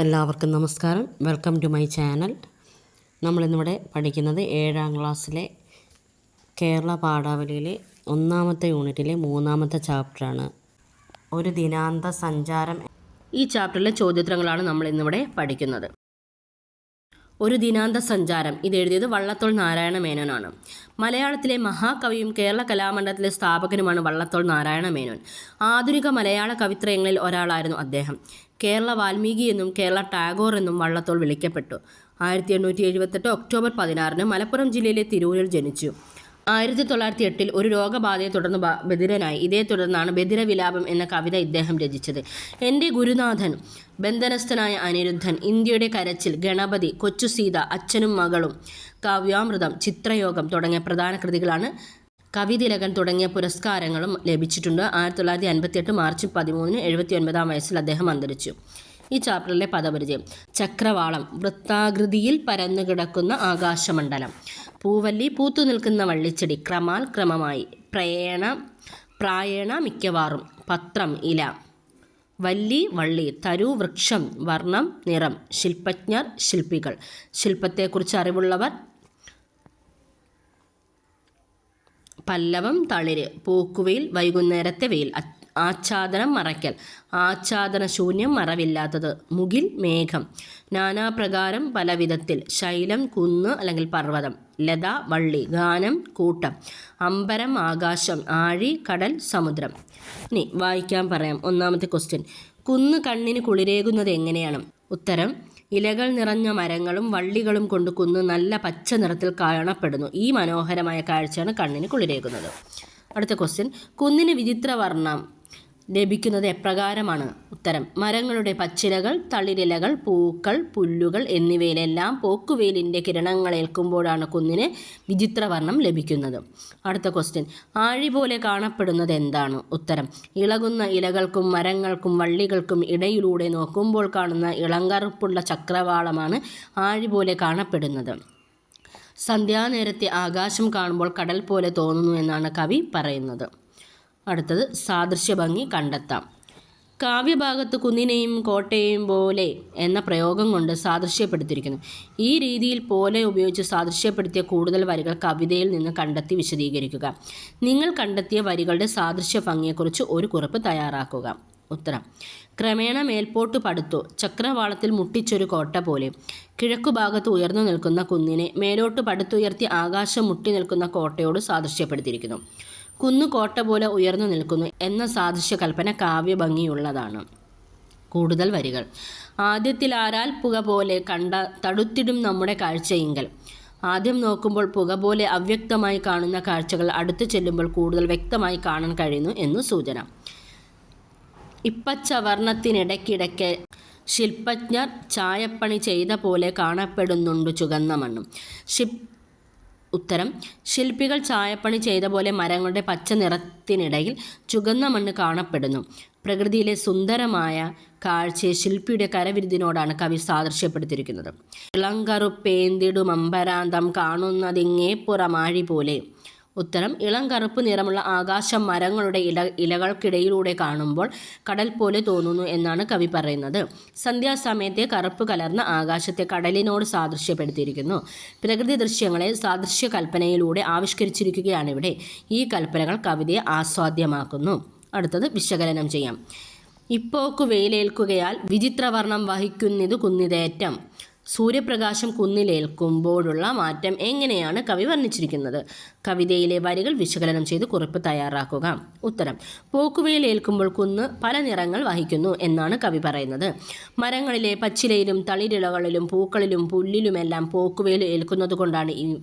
എല്ലാവർക്കും നമസ്കാരം. Welcome to my channel നമ്മളിന്നിവിടെ പഠിക്കുന്നത് ഏഴാം ക്ലാസ്സിലെ കേരള പാഠാവലിയിലെ ഒന്നാമത്തെ യൂണിറ്റിലെ മൂന്നാമത്തെ ചാപ്റ്ററാണ്. ഒരു ദിനാന്ത സഞ്ചാരം ഈ ചാപ്റ്ററിലെ ചോദ്യോത്തരങ്ങളാണ് നമ്മൾ ഇന്നിവിടെ പഠിക്കുന്നത്. ഒരു ദിനാന്ത സഞ്ചാരം. ഇത് എഴുതിയത് വള്ളത്തോൾ നാരായണ മേനോനാണ്. മലയാളത്തിലെ മഹാകവിയും കേരള കലാമണ്ഡലത്തിലെ സ്ഥാപകനുമാണ് വള്ളത്തോൾ നാരായണ മേനോൻ. ആധുനിക മലയാള കവിത്രയങ്ങളിൽ ഒരാളായിരുന്നു അദ്ദേഹം. കേരള വാൽമീകി എന്നും കേരള ടാഗോർ എന്നും വള്ളത്തോൾ വിളിക്കപ്പെട്ടു. ആയിരത്തി എണ്ണൂറ്റി എഴുപത്തെട്ട് ഒക്ടോബർ പതിനാറിന് മലപ്പുറം ജില്ലയിലെ തിരൂരിൽ ജനിച്ചു. ആയിരത്തി തൊള്ളായിരത്തി എട്ടിൽ ഒരു രോഗബാധയെ തുടർന്ന് ബധിരനായി. ഇതേ തുടർന്നാണ് ബധിര വിലാപം എന്ന കവിത ഇദ്ദേഹം രചിച്ചത്. എന്റെ ഗുരുനാഥൻ ബന്ധനസ്ഥനായ അനിരുദ്ധൻ ഇന്ത്യയുടെ കരച്ചിൽ ഗണപതി കൊച്ചു സീത അച്ഛനും മകളും കാവ്യാമൃതം ചിത്രയോഗം തുടങ്ങിയ പ്രധാന കൃതികളാണ് കവിതിലകൻ തുടങ്ങിയ പുരസ്കാരങ്ങളും ലഭിച്ചിട്ടുണ്ട്. ആയിരത്തി തൊള്ളായിരത്തി അൻപത്തി എട്ട് മാർച്ച് പതിമൂന്നിന് എഴുപത്തി ഒൻപതാം വയസ്സിൽ അദ്ദേഹം അന്തരിച്ചു. ഈ ചാപ്റ്ററിലെ പദപരിചയം. ചക്രവാളം വൃത്താകൃതിയിൽ പരന്നു കിടക്കുന്ന ആകാശമണ്ഡലം. പൂവല്ലി പൂത്തു നിൽക്കുന്ന വള്ളിച്ചെടി ക്രമാൽ ക്രമമായി. പ്രയേണ പ്രായേണ മിക്കവാറും. പത്രം ഇല. വല്ലി വള്ളി. തരു വൃക്ഷം വർണം നിറം. ശില്പജ്ഞർ ശില്പികൾ. ശില്പത്തെക്കുറിച്ച് അറിവുള്ളവർ പല്ലവം തളിര് പോക്കുവെയിൽ വൈകുന്നേരത്തെ വെയിൽ ആച്ഛാദനം മറയ്ക്കൽ ആച്ഛാദന ശൂന്യം മറവില്ലാത്തത് മുകിൽ മേഘം നാനാപ്രകാരം പല വിധത്തിൽ ശൈലം കുന്ന് അല്ലെങ്കിൽ പർവതം ലത വള്ളി ഗാനം കൂട്ടം അമ്പരം ആകാശം ആഴി കടൽ സമുദ്രം. ഇനി വായിക്കാൻ പറയാം. ഒന്നാമത്തെ ക്വസ്റ്റ്യൻ കുന്ന് കണ്ണിന് കുളിരേകുന്നത് എങ്ങനെയാണ്? ഉത്തരം ഇലകൾ നിറഞ്ഞ മരങ്ങളും വള്ളികളും കൊണ്ട് കുന്ന് നല്ല പച്ച നിറത്തിൽ കാണപ്പെടുന്നു. ഈ മനോഹരമായ കാഴ്ചയാണ് കണ്ണിന് കുളിരേകുന്നത്. അടുത്ത ക്വസ്റ്റ്യൻ കുന്നിന് വിചിത്ര വർണം ലഭിക്കുന്നത് എപ്രകാരമാണ്? ഉത്തരം മരങ്ങളുടെ പച്ചിലകൾ തളിരിലകൾ പൂക്കൾ പുല്ലുകൾ എന്നിവയിലെല്ലാം പോക്കുവെയിലിന്റെ കിരണങ്ങൾ ഏൽക്കുമ്പോഴാണ് കുന്നിന് വിചിത്രവർണം ലഭിക്കുന്നത്. അടുത്ത ക്വസ്റ്റ്യൻ ആഴി പോലെ കാണപ്പെടുന്നത് എന്താണ്? ഉത്തരം ഇളകുന്ന ഇലകൾക്കും മരങ്ങൾക്കും വള്ളികൾക്കും ഇടയിലൂടെ നോക്കുമ്പോൾ കാണുന്ന ഇളങ്കറുപ്പുള്ള ചക്രവാളമാണ് ആഴി പോലെ കാണപ്പെടുന്നത്. സന്ധ്യാനേരത്തെ ആകാശം കാണുമ്പോൾ കടൽ പോലെ തോന്നുന്നു എന്നാണ് കവി പറയുന്നത്. അടുത്തത് സാദൃശ്യഭംഗി കണ്ടെത്താം. കാവ്യഭാഗത്ത് കുന്നിനെയും കോട്ടയെയും പോലെ എന്ന പ്രയോഗം കൊണ്ട് സാദൃശ്യപ്പെടുത്തിയിരിക്കുന്നു. ഈ രീതിയിൽ പോലെ ഉപയോഗിച്ച് സാദൃശ്യപ്പെടുത്തിയ കൂടുതൽ വരികൾ കവിതയിൽ നിന്ന് കണ്ടെത്തി വിശദീകരിക്കുക. നിങ്ങൾ കണ്ടെത്തിയ വരികളുടെ സാദൃശ്യ ഭംഗിയെക്കുറിച്ച് ഒരു കുറിപ്പ് തയ്യാറാക്കുക. ഉത്തരം. ക്രമേണ മേൽപോട്ട് പടുത്തു. ചക്രവാളത്തിൽ മുട്ടിച്ചൊരു കോട്ട പോലെ. കിഴക്കുഭാഗത്ത് ഉയർന്നു നിൽക്കുന്ന കുന്നിനെ മേലോട്ട് പടുത്തുയർത്തി ആകാശം മുട്ടി നിൽക്കുന്ന കോട്ടയോട് സാദൃശ്യപ്പെടുത്തിയിരിക്കുന്നു. കുന്നു കോട്ട പോലെ ഉയർന്നു നിൽക്കുന്നു എന്ന സാദൃശ്യ കൽപ്പന കാവ്യഭംഗിയുള്ളതാണ്. കൂടുതൽ വരികൾ. ആദ്യത്തിൽ ആരാൽ പുക പോലെ കണ്ട തടുത്തിടും നമ്മുടെ കാഴ്ചയിങ്കൽ. ആദ്യം നോക്കുമ്പോൾ പുക പോലെ അവ്യക്തമായി കാണുന്ന കാഴ്ചകൾ അടുത്തു ചെല്ലുമ്പോൾ കൂടുതൽ വ്യക്തമായി കാണാൻ കഴിയുന്നു എന്ന് സൂചന. ഇപ്പച്ചവർണത്തിനിടയ്ക്കിടയ്ക്ക് ശില്പജ്ഞർ ചായപ്പണി ചെയ്ത പോലെ കാണപ്പെടുന്നുണ്ട് ചുകന്ന മണ്ണും. ഷിപ് ഉത്തരം ശില്പികൾ ചായപ്പണി ചെയ്ത പോലെ മരങ്ങളുടെ പച്ച നിറത്തിനിടയിൽ ചുകന്ന മണ്ണ് കാണപ്പെടുന്നു. പ്രകൃതിയിലെ സുന്ദരമായ കാഴ്ചയെ ശില്പിയുടെ കരവിരുതിനോടാണ് കവി സാദൃശ്യപ്പെടുത്തിയിരിക്കുന്നത്. ഇളങ്കറുപ്പേന്തിടും അമ്പരാന്തം കാണുന്നതിങ്ങേ പുറമാഴി പോലെ. ഉത്തരം ഇളം കറുപ്പ് നിറമുള്ള ആകാശം മരങ്ങളുടെ ഇല ഇലകൾക്കിടയിലൂടെ കാണുമ്പോൾ കടൽ പോലെ തോന്നുന്നു എന്നാണ് കവി പറയുന്നത്. സന്ധ്യാസമയത്തെ കറുപ്പ് കലർന്ന ആകാശത്തെ കടലിനോട് സാദൃശ്യപ്പെടുത്തിയിരിക്കുന്നു. പ്രകൃതി ദൃശ്യങ്ങളെ സാദൃശ്യ കൽപ്പനയിലൂടെ ആവിഷ്കരിച്ചിരിക്കുകയാണ് ഇവിടെ. ഈ കൽപ്പനകൾ കവിതയെ ആസ്വാദ്യമാക്കുന്നു. അടുത്തത് വിശകലനം ചെയ്യാം. ഇപ്പോക്കു വെയിലേൽക്കുകയാൽ വിചിത്രവർണം വഹിക്കുന്നത് കുന്നിതേറ്റം. സൂര്യപ്രകാശം കുന്നിലേൽക്കുമ്പോഴുള്ള മാറ്റം എങ്ങനെയാണ് കവി വർണിച്ചിരിക്കുന്നത്? കവിതയിലെ വരികൾ വിശകലനം ചെയ്ത് കുറിപ്പ് തയ്യാറാക്കുക. ഉത്തരം പോക്കുവയിൽ ഏൽക്കുമ്പോൾ കുന്ന് പല നിറങ്ങൾ വഹിക്കുന്നു എന്നാണ് കവി പറയുന്നത്. മരങ്ങളിലെ പച്ചിലയിലും തളിരിളകളിലും പൂക്കളിലും പുല്ലിലുമെല്ലാം പോക്കുവയിൽ ഏൽക്കുന്നത് കൊണ്ടാണ് ഈ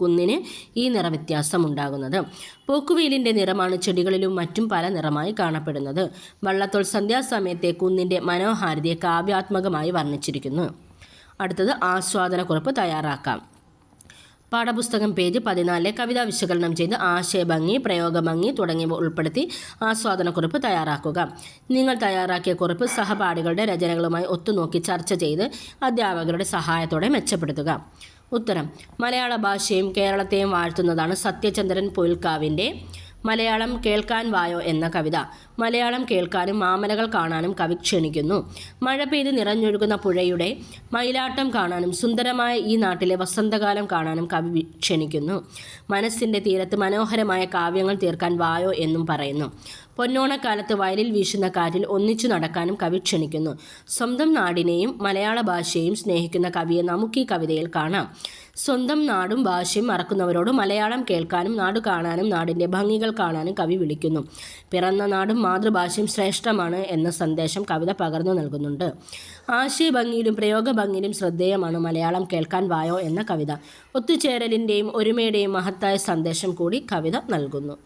കുന്നിന് ഈ നിറവ്യത്യാസം ഉണ്ടാകുന്നത്. പോക്കുവെയിലിന്റെ നിറമാണ് ചെടികളിലും മറ്റും പല നിറമായി കാണപ്പെടുന്നത്. വള്ളത്തോൾ സന്ധ്യാസമയത്തെ കുന്നിന്റെ മനോഹാരിതയെ കാവ്യാത്മകമായി വർണിച്ചിരിക്കുന്നു. അടുത്തത് ആസ്വാദനക്കുറിപ്പ് തയ്യാറാക്കാം. പാഠപുസ്തകം പേജ് പതിനാലിലെ കവിതാ വിശകലനം ചെയ്ത് ആശയഭംഗി പ്രയോഗഭംഗി തുടങ്ങിയവ ഉൾപ്പെടുത്തി ആസ്വാദനക്കുറിപ്പ് തയ്യാറാക്കുക. നിങ്ങൾ തയ്യാറാക്കിയ കുറിപ്പ് സഹപാഠികളുടെ രചനകളുമായി ഒത്തുനോക്കി ചർച്ച ചെയ്ത് അധ്യാപകരുടെ സഹായത്തോടെ മെച്ചപ്പെടുത്തുക. ഉത്തരം മലയാള ഭാഷയും കേരളത്തെയും വാഴ്ത്തുന്നതാണ് സത്യചന്ദ്രൻ പൊയിൽക്കാവിന്റെ മലയാളം കേൾക്കാൻ വായോ എന്ന കവിത. മലയാളം കേൾക്കാനും മാമലകൾ കാണാനും കവി ക്ഷണിക്കുന്നു. മഴ പെയ്ത് നിറഞ്ഞൊഴുകുന്ന പുഴയുടെ മയിലാട്ടം കാണാനും സുന്ദരമായ ഈ നാട്ടിലെ വസന്തകാലം കാണാനും കവി ക്ഷണിക്കുന്നു. മനസ്സിന്റെ തീരത്ത് മനോഹരമായ കാവ്യങ്ങൾ തീർക്കാൻ വായോ എന്നും പറയുന്നു. പൊന്നോണക്കാലത്ത് വയലിൽ വീശുന്ന കാറ്റിൽ ഒന്നിച്ചു നടക്കാനും കവി ക്ഷണിക്കുന്നു. സ്വന്തം നാടിനെയും മലയാള ഭാഷയെയും സ്നേഹിക്കുന്ന കവിയെ നമുക്ക് ഈ കവിതയിൽ കാണാം. സ്വന്തം നാടും ഭാഷയും മറക്കുന്നവരോട് മലയാളം കേൾക്കാനും നാട് കാണാനും നാടിന്റെ ഭംഗികൾ കാണാനും കവി വിളിക്കുന്നു. പിറന്ന നാടും മാതൃഭാഷയും ശ്രേഷ്ഠമാണ് എന്ന സന്ദേശം കവിത പകർന്നു നൽകുന്നുണ്ട്. ആശയഭംഗിയിലും പ്രയോഗഭംഗിയിലും ശ്രദ്ധേയമാണ് മലയാളം കേൾക്കാൻ വായോ എന്ന കവിത. ഒത്തുചേരലിന്റെയും ഒരുമയുടെയും മഹത്തായ സന്ദേശം കൂടി കവിത നൽകുന്നു.